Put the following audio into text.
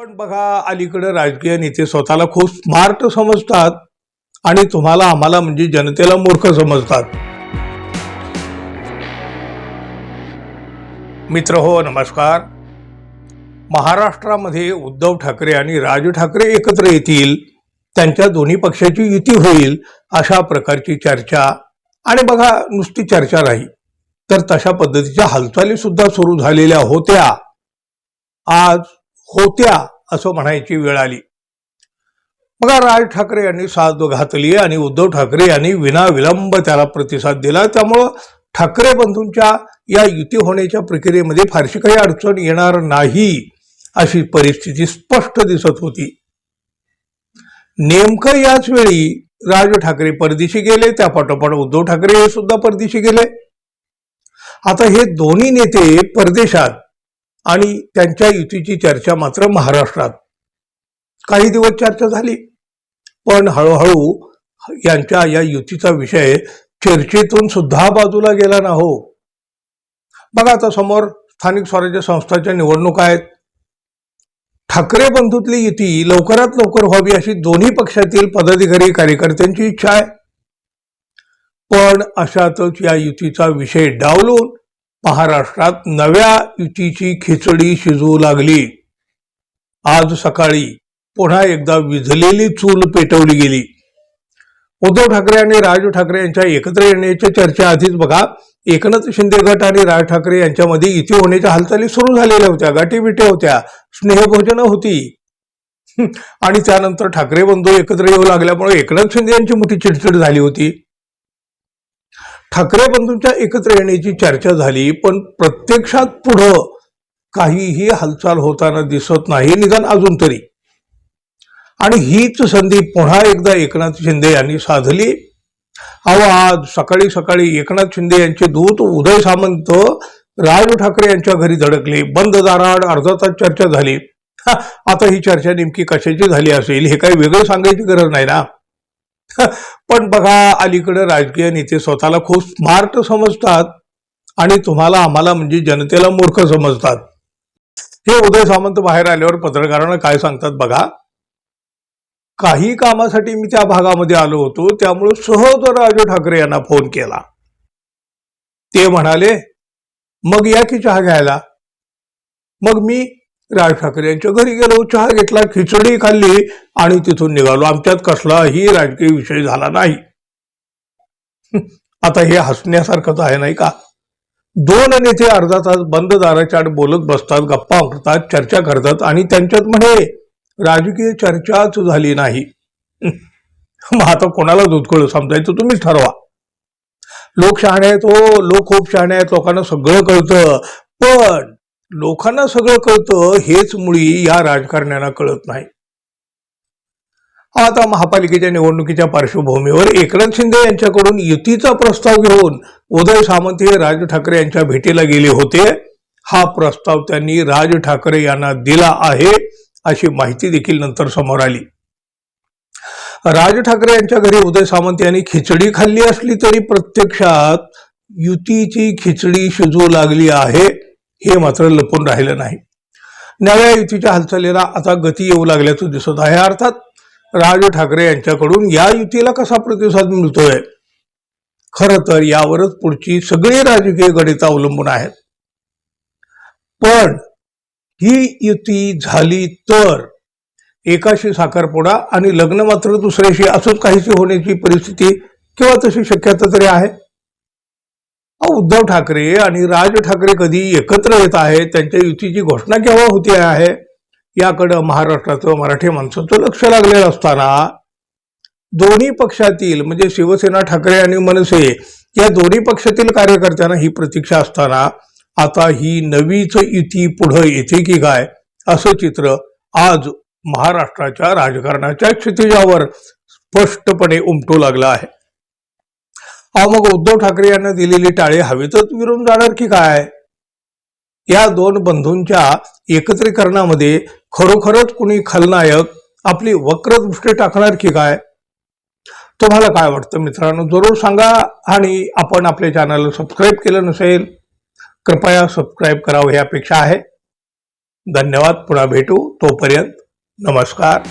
पण बघा अलीकडे राजकीय नेते स्वतःला खूप स्मार्ट समजतात आणि तुम्हाला आम्हाला म्हणजे जनतेला मूर्ख समजतात. मित्र हो नमस्कार. महाराष्ट्रामध्ये उद्धव ठाकरे आणि राज ठाकरे एकत्र येतील त्यांच्या दोन्ही पक्षाची युती होईल अशा प्रकारची चर्चा आणि बघा नुसती चर्चा नाही तर तशा पद्धतीच्या हालचाली सुद्धा सुरू झालेल्या होत्या. आज होत्या असं म्हणायची वेळ आली. बघा राज ठाकरे यांनी साथ घातली आणि उद्धव ठाकरे यांनी विनाविलंब त्याला प्रतिसाद दिला. त्यामुळं ठाकरे बंधूंच्या या युती होण्याच्या प्रक्रियेमध्ये फारशी काही अडचण येणार नाही अशी परिस्थिती स्पष्ट दिसत होती. नेमकं याच वेळी राज ठाकरे परदेशी गेले त्या पाठोपाठ उद्धव ठाकरे हे सुद्धा परदेशी गेले. आता हे दोन्ही नेते परदेशात आणि त्यांच्या युतीची चर्चा मात्र महाराष्ट्रात. काही दिवस चर्चा झाली. पण हळूहळू यांच्या या युतीचा विषय चर्चेतून सुद्धा बाजूला गेला ना हो. बघा आता समोर स्थानिक स्वराज्य संस्थांच्या निवडणुका आहेत. ठाकरे बंधूतली युती लवकरात लवकर व्हावी अशी दोन्ही पक्षातील पदाधिकारी कार्यकर्त्यांची इच्छा आहे. पण अशातच या युतीचा विषय डावलून महाराष्ट्रात नव्या युतीची खिचडी शिजू लागली. आज सकाळी पुन्हा एकदा विझलेली चूल पेटवली गेली. उद्धव ठाकरे आणि राज ठाकरे यांच्या एकत्र येण्याच्या चर्चा आधीच बघा एकनाथ शिंदे गट आणि राज ठाकरे यांच्यामध्ये युती होण्याच्या हालचाली सुरू झालेल्या होत्या गाठीबिटी होत्या स्नेहभोजनं होती. आणि त्यानंतर ठाकरे बंधू एकत्र येऊ लागल्यामुळे एकनाथ शिंदे यांची मोठी चिडचिड झाली होती. ठाकरे बंधूंच्या एकत्र येण्याची चर्चा झाली पण प्रत्यक्षात पुढं काहीही हालचाल होताना दिसत नाही निदान अजून तरी. आणि हीच संधी पुन्हा एकदा एकनाथ शिंदे यांनी साधली. अहो आज सकाळी सकाळी एकनाथ शिंदे यांचे दूत उदय सामंत राज ठाकरे यांच्या घरी धडकले. बंद दाराड अर्धा तास चर्चा झाली. हा, आता ही चर्चा नेमकी कशाची झाली असेल हे काही वेगळं सांगायची गरज नाही ना? पण बघा अलीकडे राजकीय नेते स्वतःला खूप स्मार्ट समजतात आणि तुम्हाला आम्हाला म्हणजे जनतेला मूर्ख समजतात. हे उदय सामंत बाहेर आल्यावर पत्रकारांना काय सांगतात बघा? काही कामासाठी मी त्या भागामध्ये आलो होतो त्यामुळे सहज राज ठाकरे यांना फोन केला. ते म्हणाले मग या की चहा घ्यायला? मग मी राज ठाकरे यांच्या घरी गेलो चहा घेतला खिचडी खाल्ली आणि तिथून निघालो. आमच्यात कसलाही राजकीय विषय झाला नाही. आता हे हसण्यासारखंच आहे नाही का? दोन नेते अर्धा तास बंद दाराच्या आड बोलत बसतात गप्पा करतात चर्चा करतात आणि त्यांच्यात म्हणे राजकीय चर्चाच झाली नाही. मग आता कोणाला दुधकळ समजायचं तुम्हीच ठरवा. लोक शहाणे आहेत हो लोक खूप शहाणे आहेत लोकांना सगळं कळतं. पण लोकांना सगळं कळतं हेच मुळी या राजकारण्यांना कळत नाही. आता महापालिकेच्या निवडणुकीच्या पार्श्वभूमीवर एकनाथ शिंदे यांच्याकडून युतीचा प्रस्ताव घेऊन उदय सामंत हे राज ठाकरे यांच्या भेटीला गेले होते. हा प्रस्ताव त्यांनी राज ठाकरे यांना दिला आहे अशी माहिती देखील नंतर समोर आली. राज ठाकरे यांच्या घरी उदय सामंत यांनी खिचडी खाल्ली असली तरी प्रत्यक्षात युतीची खिचडी शिजवू लागली आहे. हे मात्र लपून राहिलं नाही. नव्या युतीच्या हालचालीला आता गती येऊ लागल्याचं दिसत आहे. अर्थात राज ठाकरे यांच्याकडून या युतीला कसा प्रतिसाद मिळतोय? खरं तर यावरच पुढची सगळी राजकीय गणित अवलंबून आहेत. पण ही युती झाली तर एकाशी साखरपुडा आणि लग्न मात्र दुसऱ्याशी असून काहीशी होण्याची परिस्थिती किंवा तशी शक्यता तरी आहे? उद्धव ठाकरे आणि राज ठाकरे कधी एकत्र येत आहेत त्यांच्या युतीची घोषणा केव्हा होती आहे? याकडं महाराष्ट्राचं मराठी माणसाचं लक्ष लागलेलं असताना दोन्ही पक्षातील म्हणजे शिवसेना ठाकरे आणि मनसे या दोन्ही पक्षातील कार्यकर्त्यांना ही प्रतीक्षा असताना आता ही नवीच युती पुढं येते की काय? असं चित्र आज महाराष्ट्राच्या राजकारणाच्या क्षितिजावर स्पष्टपणे उमटू लागलं आहे. अहो मग उद्धव ठाकरे यांना दिलेली टाळी हवेतच विरून जाणार की काय? या दोन बंधूंच्या एकत्रीकरणामध्ये खरोखरच कुणी खलनायक आपली वक्रदृष्टी टाकणार की काय? तुम्हाला काय वाटतं मित्रांनो? जरूर सांगा आणि आपण आपल्या चॅनलला सबस्क्राईब केलं नसेल कृपया सबस्क्राईब करावं ही अपेक्षा आहे. धन्यवाद. पुन्हा भेटू. तोपर्यंत नमस्कार.